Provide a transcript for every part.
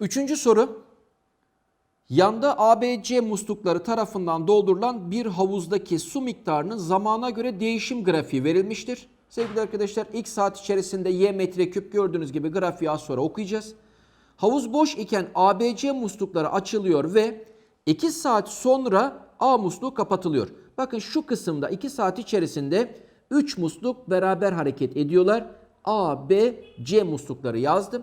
Üçüncü soru. Yanda ABC muslukları tarafından doldurulan bir havuzdaki su miktarının zamana göre değişim grafiği verilmiştir. Sevgili arkadaşlar ilk saat içerisinde Y metreküp gördüğünüz gibi grafiği az sonra okuyacağız. Havuz boş iken ABC muslukları açılıyor ve 2 saat sonra A musluğu kapatılıyor. Bakın şu kısımda 2 saat içerisinde 3 musluk beraber hareket ediyorlar. A, B, C muslukları yazdım.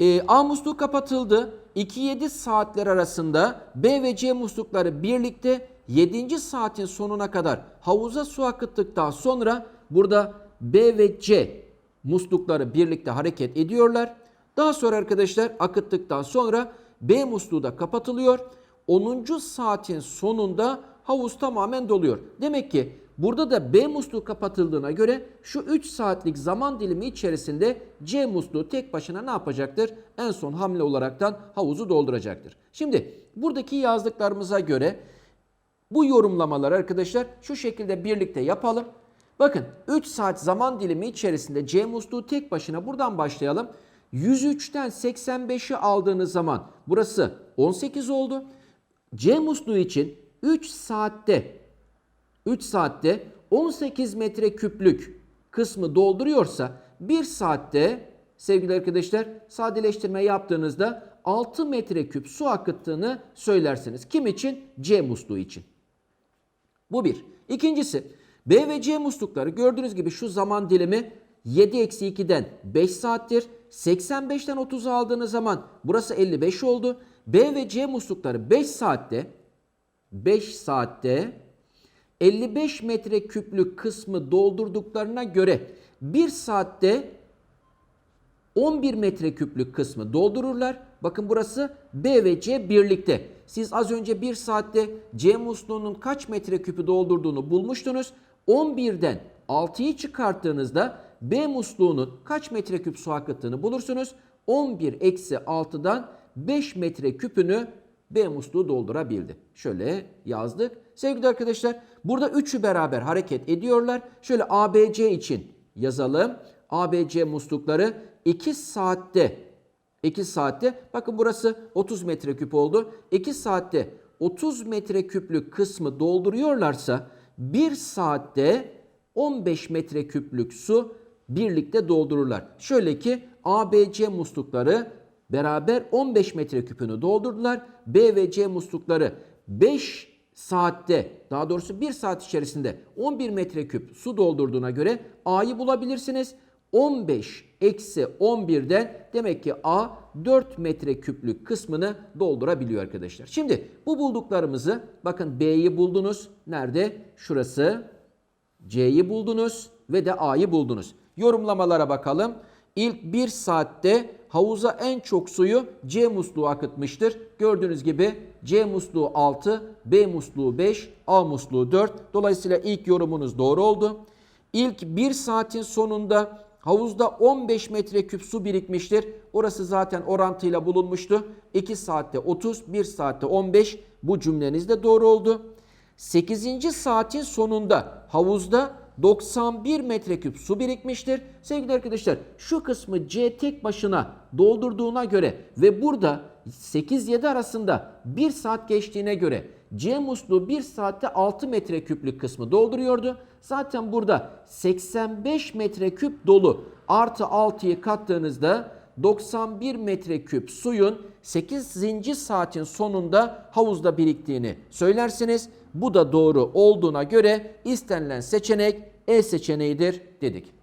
E, A musluğu kapatıldı. 2-7 saatler arasında B ve C muslukları birlikte 7. saatin sonuna kadar havuza su akıttıktan sonra burada B ve C muslukları birlikte hareket ediyorlar. Daha sonra arkadaşlar akıttıktan sonra B musluğu da kapatılıyor. 10. saatin sonunda havuz tamamen doluyor. Demek ki burada da B musluğu kapatıldığına göre şu 3 saatlik zaman dilimi içerisinde C musluğu tek başına ne yapacaktır? En son hamle olaraktan havuzu dolduracaktır. Şimdi buradaki yazdıklarımıza göre bu yorumlamaları arkadaşlar şu şekilde birlikte yapalım. Bakın 3 saat zaman dilimi içerisinde C musluğu tek başına buradan başlayalım. 103'ten 85'i aldığınız zaman burası 18 oldu. C musluğu için 3 saatte 3 saatte 18 metre küplük kısmı dolduruyorsa 1 saatte sevgili arkadaşlar sadeleştirme yaptığınızda 6 metreküp su akıttığını söylersiniz. Kim için? C musluğu için. Bu bir. İkincisi B ve C muslukları gördüğünüz gibi şu zaman dilimi 7-2'den 5 saattir. 85'ten 30'u aldığınız zaman burası 55 oldu. B ve C muslukları 5 saatte 5 saatte 55 metre küplük kısmı doldurduklarına göre 1 saatte 11 metreküplük kısmı doldururlar. Bakın burası B ve C birlikte. Siz az önce 1 saatte C musluğunun kaç metreküpü doldurduğunu bulmuştunuz. 11'den 6'yı çıkarttığınızda B musluğunun kaç metreküp su akıttığını bulursunuz. 11 eksi 6'dan 5 metreküpünü B musluğu doldurabildi. Şöyle yazdık. Sevgili arkadaşlar burada üçü beraber hareket ediyorlar. Şöyle ABC için yazalım. ABC muslukları 2 saatte 2 saatte bakın burası 30 metreküp oldu. 2 saatte 30 metreküplük kısmı dolduruyorlarsa 1 saatte 15 metreküplük su birlikte doldururlar. Şöyle ki ABC muslukları beraber 15 metreküpünü doldurdular. B ve C muslukları 5 saatte daha doğrusu 1 saat içerisinde 11 metreküp su doldurduğuna göre A'yı bulabilirsiniz. 15 eksi 11'den demek ki A 4 metreküplük kısmını doldurabiliyor arkadaşlar. Şimdi bu bulduklarımızı bakın B'yi buldunuz. Nerede? Şurası. C'yi buldunuz ve de A'yı buldunuz. Yorumlamalara bakalım. İlk 1 saatte havuza en çok suyu C musluğu akıtmıştır. Gördüğünüz gibi C musluğu 6, B musluğu 5, A musluğu 4. Dolayısıyla ilk yorumunuz doğru oldu. İlk 1 saatin sonunda havuzda 15 metreküp su birikmiştir. Orası zaten orantıyla bulunmuştu. 2 saatte 30, 1 saatte 15. Bu cümleniz de doğru oldu. 8. saatin sonunda havuzda 91 metreküp su birikmiştir. Sevgili arkadaşlar şu kısmı C tek başına doldurduğuna göre ve burada 8-7 arasında 1 saat geçtiğine göre C musluğu 1 saatte 6 metreküplük kısmı dolduruyordu. Zaten burada 85 metreküp dolu artı 6'yı kattığınızda 91 metreküp suyun 8. saatin sonunda havuzda biriktiğini söylersiniz. Bu da doğru olduğuna göre istenilen seçenek E seçeneğidir dedik.